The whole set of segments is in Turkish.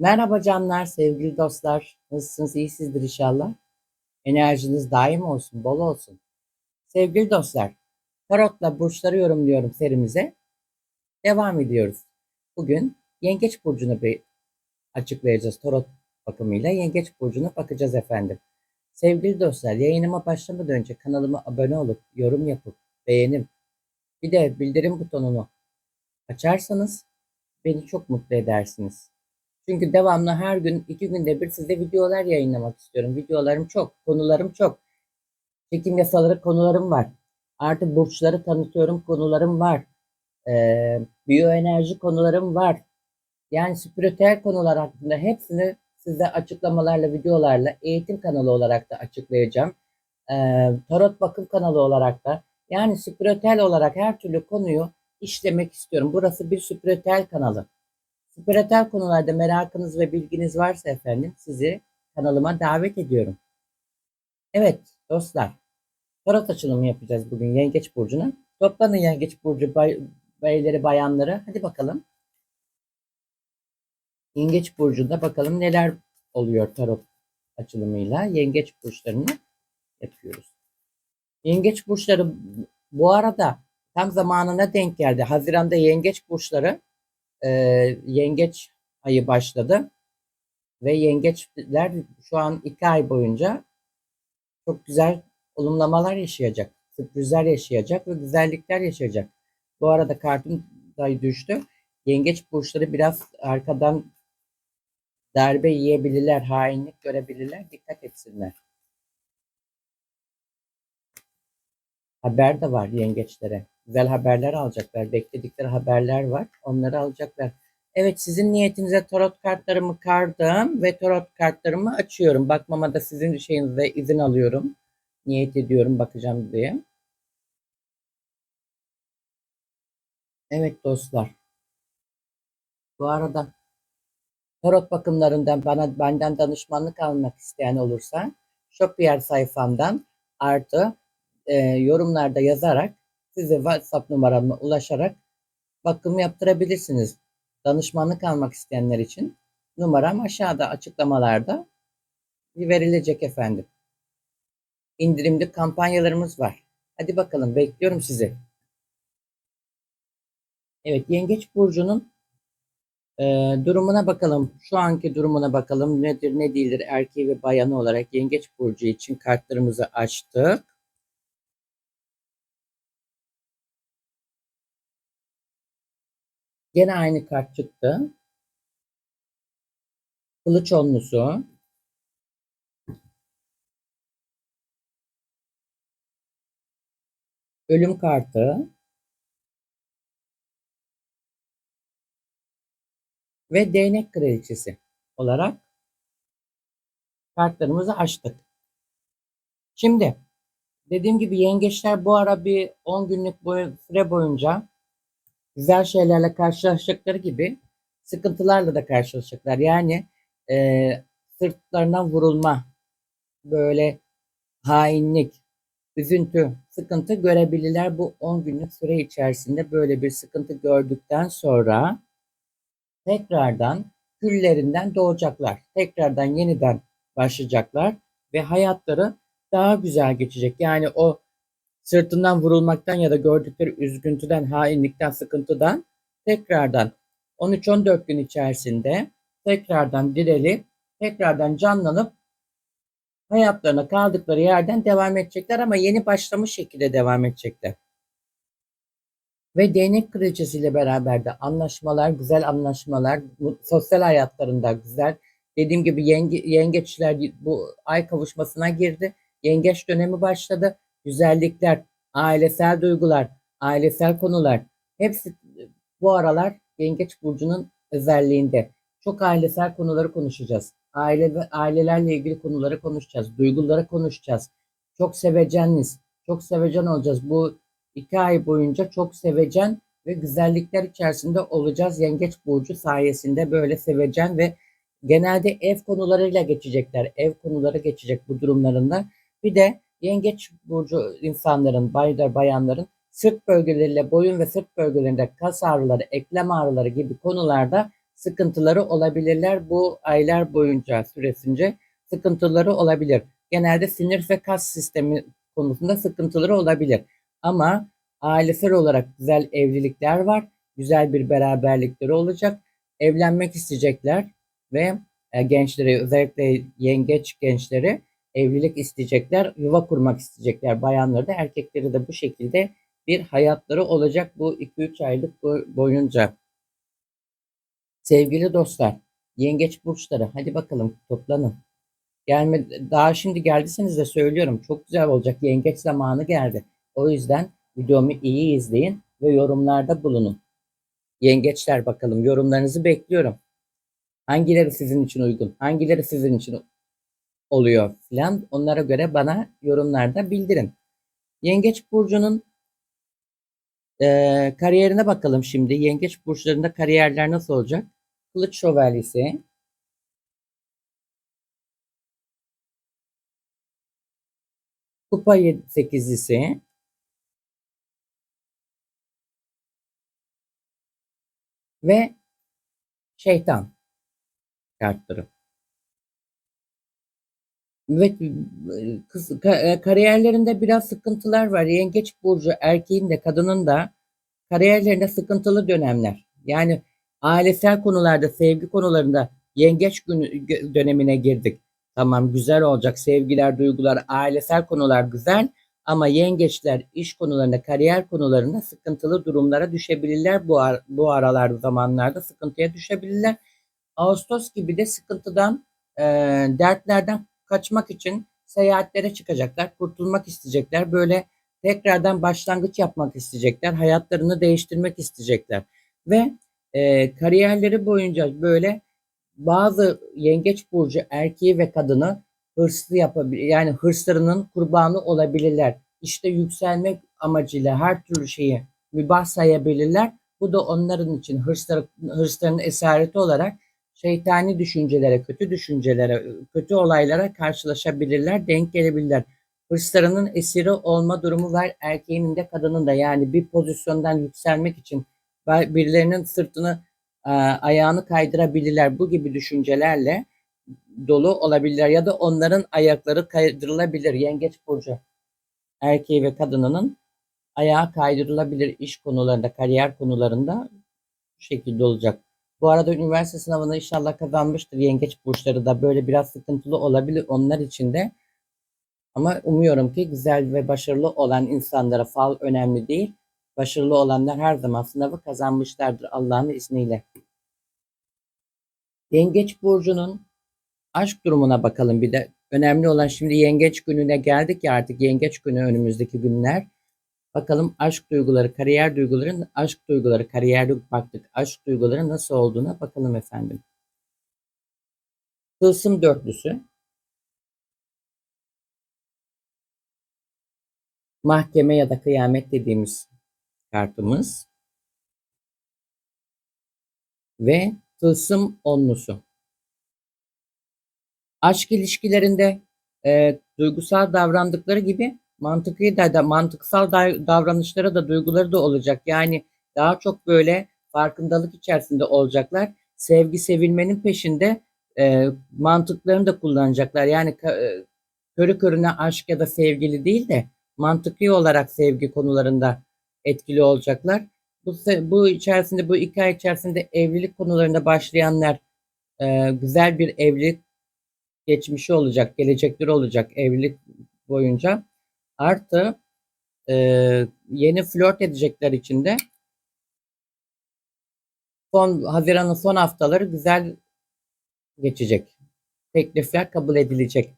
Merhaba canlar, sevgili dostlar. Nasılsınız? İyisinizdir inşallah. Enerjiniz daim olsun, bol olsun. Sevgili dostlar, Tarot'la burçları yorumluyorum serimize. Devam ediyoruz. Bugün Yengeç Burcu'nu bir açıklayacağız. Tarot bakımıyla Yengeç Burcu'na bakacağız efendim. Sevgili dostlar, yayınıma başlamadan önce kanalıma abone olup, yorum yapıp, beğenip, bir de bildirim butonunu açarsanız beni çok mutlu edersiniz. Çünkü devamlı her gün iki günde bir size videolar yayınlamak istiyorum. Videolarım çok, konularım çok. Çekim yasaları konularım var. Artı burçları tanıtıyorum konularım var. Ee, biyoenerji konularım var. Yani spiritüel konular hakkında hepsini size açıklamalarla, videolarla eğitim kanalı olarak da açıklayacağım. Ee, tarot bakım kanalı olarak da yani spiritüel olarak her türlü konuyu işlemek istiyorum. Burası bir spiritüel kanalı. Spiritüel konularda merakınız ve bilginiz varsa efendim sizi kanalıma davet ediyorum. Evet dostlar, tarot açılımı yapacağız bugün Yengeç Burcu'na. Toplanın Yengeç Burcu bay, beyleri bayanları. Hadi bakalım. Yengeç Burcu'nda bakalım neler oluyor tarot açılımıyla. Yengeç Burçlarını yapıyoruz. Yengeç Burçları bu arada tam zamanına denk geldi. Haziranda Yengeç Burçları e, yengeç ayı başladı. Ve yengeçler şu an iki ay boyunca çok güzel olumlamalar yaşayacak. Sürprizler yaşayacak ve güzellikler yaşayacak. Bu arada kartım da düştü. Yengeç burçları biraz arkadan darbe yiyebilirler, hainlik görebilirler. Dikkat etsinler. Haber de var yengeçlere güzel haberler alacaklar. Bekledikleri haberler var. Onları alacaklar. Evet sizin niyetinize tarot kartlarımı kardım ve tarot kartlarımı açıyorum. Bakmama da sizin şeyinize izin alıyorum. Niyet ediyorum bakacağım diye. Evet dostlar. Bu arada tarot bakımlarından bana benden danışmanlık almak isteyen olursa Shopier sayfamdan artı e, yorumlarda yazarak size WhatsApp numaramla ulaşarak bakım yaptırabilirsiniz. Danışmanlık almak isteyenler için numaram aşağıda açıklamalarda verilecek efendim. İndirimli kampanyalarımız var. Hadi bakalım bekliyorum sizi. Evet Yengeç Burcu'nun e, durumuna bakalım. Şu anki durumuna bakalım. Nedir ne değildir erkeği ve bayanı olarak Yengeç Burcu için kartlarımızı açtık. Gene aynı kart çıktı. Kılıç onlusu. Ölüm kartı. Ve değnek kraliçesi olarak kartlarımızı açtık. Şimdi dediğim gibi yengeçler bu ara bir 10 günlük süre boyunca güzel şeylerle karşılaşacakları gibi sıkıntılarla da karşılaşacaklar. Yani e, sırtlarından vurulma, böyle hainlik, üzüntü, sıkıntı görebilirler. Bu 10 günlük süre içerisinde böyle bir sıkıntı gördükten sonra tekrardan küllerinden doğacaklar. Tekrardan yeniden başlayacaklar ve hayatları daha güzel geçecek. Yani o sırtından vurulmaktan ya da gördükleri üzüntüden, hainlikten, sıkıntıdan tekrardan 13-14 gün içerisinde tekrardan direlip, tekrardan canlanıp hayatlarına kaldıkları yerden devam edecekler ama yeni başlamış şekilde devam edecekler. Ve değnek kraliçesiyle beraber de anlaşmalar, güzel anlaşmalar, sosyal hayatlarında güzel. Dediğim gibi yenge, yengeçler bu ay kavuşmasına girdi. Yengeç dönemi başladı güzellikler, ailesel duygular, ailesel konular hepsi bu aralar Yengeç Burcu'nun özelliğinde. Çok ailesel konuları konuşacağız. Aile ve ailelerle ilgili konuları konuşacağız. Duyguları konuşacağız. Çok seveceniz. Çok sevecen olacağız. Bu iki ay boyunca çok sevecen ve güzellikler içerisinde olacağız. Yengeç Burcu sayesinde böyle sevecen ve genelde ev konularıyla geçecekler. Ev konuları geçecek bu durumlarında. Bir de Yengeç burcu insanların, baylar, bayanların sırt bölgeleriyle boyun ve sırt bölgelerinde kas ağrıları, eklem ağrıları gibi konularda sıkıntıları olabilirler. Bu aylar boyunca süresince sıkıntıları olabilir. Genelde sinir ve kas sistemi konusunda sıkıntıları olabilir. Ama ailesel olarak güzel evlilikler var. Güzel bir beraberlikleri olacak. Evlenmek isteyecekler ve e, gençleri özellikle yengeç gençleri evlilik isteyecekler, yuva kurmak isteyecekler. Bayanları da erkekleri de bu şekilde bir hayatları olacak bu 2-3 aylık boyunca. Sevgili dostlar, yengeç burçları hadi bakalım toplanın. Gelme, daha şimdi geldiyseniz de söylüyorum çok güzel olacak. Yengeç zamanı geldi. O yüzden videomu iyi izleyin ve yorumlarda bulunun. Yengeçler bakalım yorumlarınızı bekliyorum. Hangileri sizin için uygun? Hangileri sizin için oluyor filan onlara göre bana yorumlarda bildirin. Yengeç burcunun e, kariyerine bakalım şimdi. Yengeç burçlarında kariyerler nasıl olacak? Kılıç şövalyesi, Kupa sekizlisi, ve şeytan kartları. Evet, kız, e, kariyerlerinde biraz sıkıntılar var. Yengeç burcu erkeğin de kadının da kariyerlerinde sıkıntılı dönemler. Yani ailesel konularda, sevgi konularında yengeç günü dönemine girdik. Tamam güzel olacak. Sevgiler, duygular, ailesel konular güzel. Ama yengeçler iş konularında, kariyer konularında sıkıntılı durumlara düşebilirler. Bu, ar bu aralarda zamanlarda sıkıntıya düşebilirler. Ağustos gibi de sıkıntıdan, e, dertlerden kaçmak için seyahatlere çıkacaklar, kurtulmak isteyecekler. Böyle tekrardan başlangıç yapmak isteyecekler, hayatlarını değiştirmek isteyecekler. Ve e, kariyerleri boyunca böyle bazı yengeç burcu erkeği ve kadını hırslı yapabilir. Yani hırslarının kurbanı olabilirler. İşte yükselmek amacıyla her türlü şeyi mübah sayabilirler. Bu da onların için hırsları, hırsların esareti olarak şeytani düşüncelere, kötü düşüncelere, kötü olaylara karşılaşabilirler, denk gelebilirler. Hırslarının esiri olma durumu var erkeğinin de kadının da yani bir pozisyondan yükselmek için birilerinin sırtını ayağını kaydırabilirler bu gibi düşüncelerle dolu olabilirler ya da onların ayakları kaydırılabilir yengeç burcu erkeği ve kadınının ayağı kaydırılabilir iş konularında kariyer konularında bu şekilde olacak. Bu arada üniversite sınavını inşallah kazanmıştır. Yengeç burçları da böyle biraz sıkıntılı olabilir onlar için de. Ama umuyorum ki güzel ve başarılı olan insanlara fal önemli değil. Başarılı olanlar her zaman sınavı kazanmışlardır Allah'ın izniyle. Yengeç burcunun aşk durumuna bakalım bir de. Önemli olan şimdi yengeç gününe geldik ya artık yengeç günü önümüzdeki günler. Bakalım aşk duyguları, kariyer duyguları, aşk duyguları, kariyerde baktık. Aşk duyguları nasıl olduğuna bakalım efendim. Tılsım dörtlüsü. Mahkeme ya da kıyamet dediğimiz kartımız. Ve tılsım onlusu. Aşk ilişkilerinde e, duygusal davrandıkları gibi mantıklı da, da mantıksal davranışları da duyguları da olacak. Yani daha çok böyle farkındalık içerisinde olacaklar. Sevgi sevilmenin peşinde e, mantıklarını da kullanacaklar. Yani e, körü körüne aşk ya da sevgili değil de mantıklı olarak sevgi konularında etkili olacaklar. Bu, bu içerisinde bu iki ay içerisinde evlilik konularında başlayanlar e, güzel bir evlilik geçmişi olacak, gelecekleri olacak evlilik boyunca. Artı e, yeni flört edecekler için de son Haziran'ın son haftaları güzel geçecek. Teklifler kabul edilecek.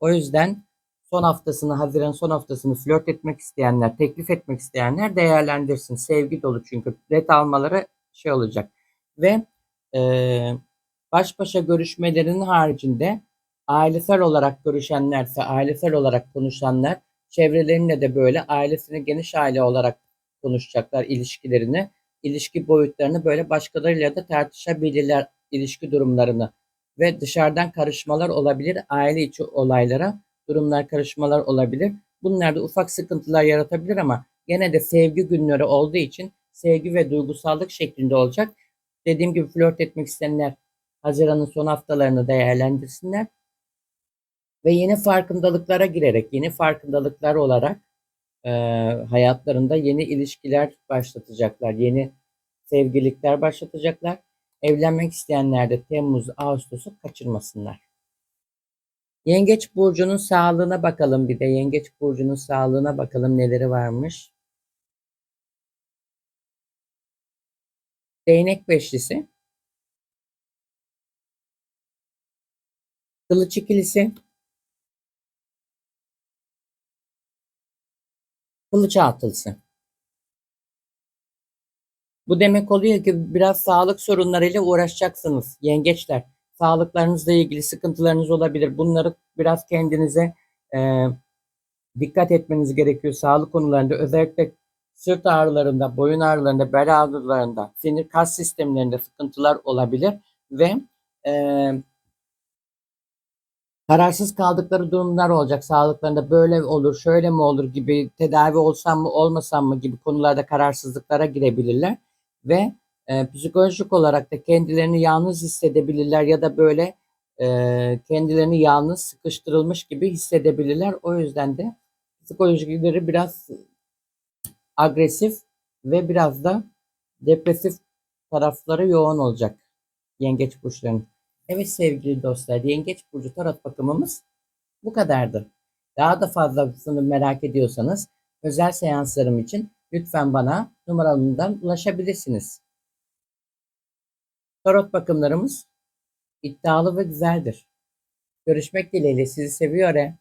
O yüzden son haftasını, Haziran son haftasını flört etmek isteyenler, teklif etmek isteyenler değerlendirsin. Sevgi dolu çünkü ret almaları şey olacak. Ve e, baş başa görüşmelerinin haricinde ailesel olarak görüşenlerse, ailesel olarak konuşanlar çevrelerinde de böyle ailesini geniş aile olarak konuşacaklar ilişkilerini. ilişki boyutlarını böyle başkalarıyla da tartışabilirler ilişki durumlarını ve dışarıdan karışmalar olabilir aile içi olaylara durumlar karışmalar olabilir. Bunlar da ufak sıkıntılar yaratabilir ama gene de sevgi günleri olduğu için sevgi ve duygusallık şeklinde olacak. Dediğim gibi flört etmek isteyenler Haziran'ın son haftalarını değerlendirsinler. Ve yeni farkındalıklara girerek, yeni farkındalıklar olarak e, hayatlarında yeni ilişkiler başlatacaklar. Yeni sevgililikler başlatacaklar. Evlenmek isteyenler de Temmuz, Ağustos'u kaçırmasınlar. Yengeç burcunun sağlığına bakalım bir de. Yengeç burcunun sağlığına bakalım neleri varmış. Değnek beşlisi. Kılıç ikilisi. Kılıç altılısı. Bu demek oluyor ki biraz sağlık sorunlarıyla uğraşacaksınız yengeçler. Sağlıklarınızla ilgili sıkıntılarınız olabilir. Bunları biraz kendinize e, dikkat etmeniz gerekiyor sağlık konularında. Özellikle sırt ağrılarında, boyun ağrılarında, bel ağrılarında, sinir kas sistemlerinde sıkıntılar olabilir ve e, kararsız kaldıkları durumlar olacak. Sağlıklarında böyle olur, şöyle mi olur gibi, tedavi olsam mı, olmasam mı gibi konularda kararsızlıklara girebilirler ve e, psikolojik olarak da kendilerini yalnız hissedebilirler ya da böyle e, kendilerini yalnız sıkıştırılmış gibi hissedebilirler. O yüzden de psikolojileri biraz agresif ve biraz da depresif tarafları yoğun olacak yengeç burçlarının. Evet sevgili dostlar, yengeç burcu tarot bakımımız bu kadardı. Daha da fazlasını merak ediyorsanız özel seanslarım için lütfen bana numaramdan ulaşabilirsiniz. Tarot bakımlarımız iddialı ve güzeldir. Görüşmek dileğiyle sizi seviyorum.